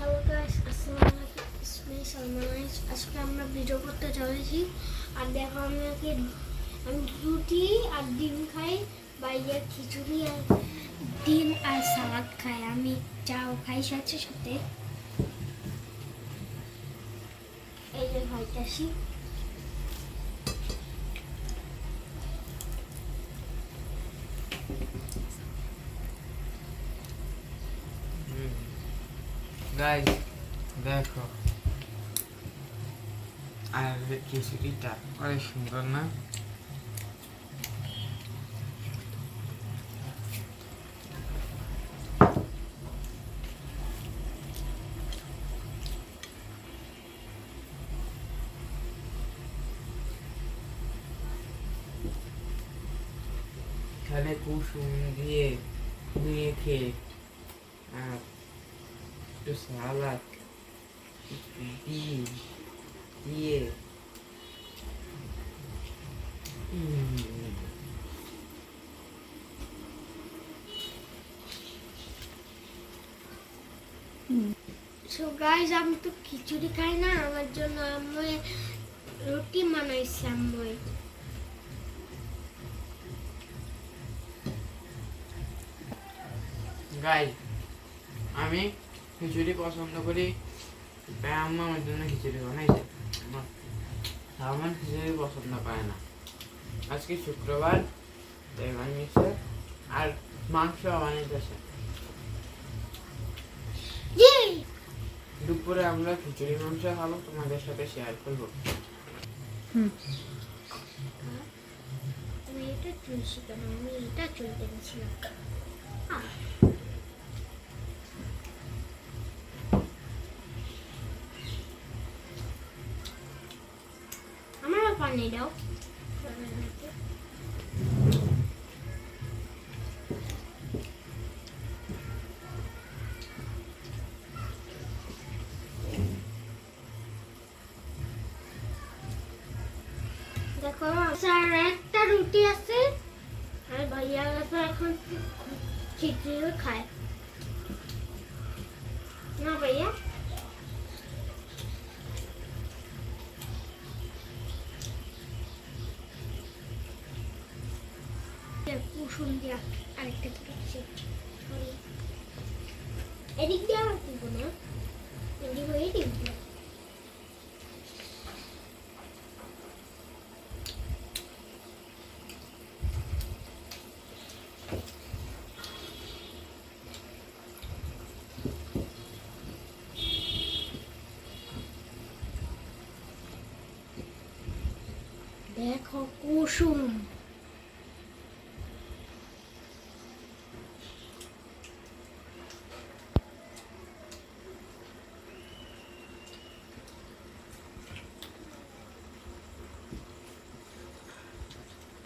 Hello guys আসসালামু আলাইকুম ইসমি সালমান আজকে আমরা ভিডিও করতে চলেছি আর দেখো, আমি আগে আমি রুটি আর ডিম খাই, বাইরে খিচুড়ি আর ডিম আর সালাদ খাই। আমি চাও খাই সাথে সাথে। এই যে খাইতেছি গাইজ দেখো। আর খিচুড়িটা অনেক সুন্দর না? এখানে কুসুম দিয়ে মেখে আর একটু সালাদ একটু ডিম দিয়ে সো গাইস আমি তো খিচুড়ি খাই না আমার জন্য আম্মু রুটি বানাইছে আম্মু গাই আমি খিচুড়ি পছন্দ করি। আম্মা আমার জন্য খিচুড়ি বানাইছে। আমার খিচুড়ি পছন্দ করে না। আজকে শুক্রবার তাই বানিয়েছে। আর মাংস ইয়ে দুপুরে আমরা খিচুড়ি মাংস খাব। তোমাদের সাথে শেয়ার করব। আমি এটা চুলছি কেন আমি এটা চুলতে গেছিলাম পানি দাও দেখো, স্যার, একটা রুটি আছে। আর ভাইয়া গেছে এখন খিচুড়ি খায়। না ভাইয়া? দিয়া আরেকটা দিচ্ছি এদিক দিয়ে আমার দিব না। এদিক হয়ে দেখো কুসুম।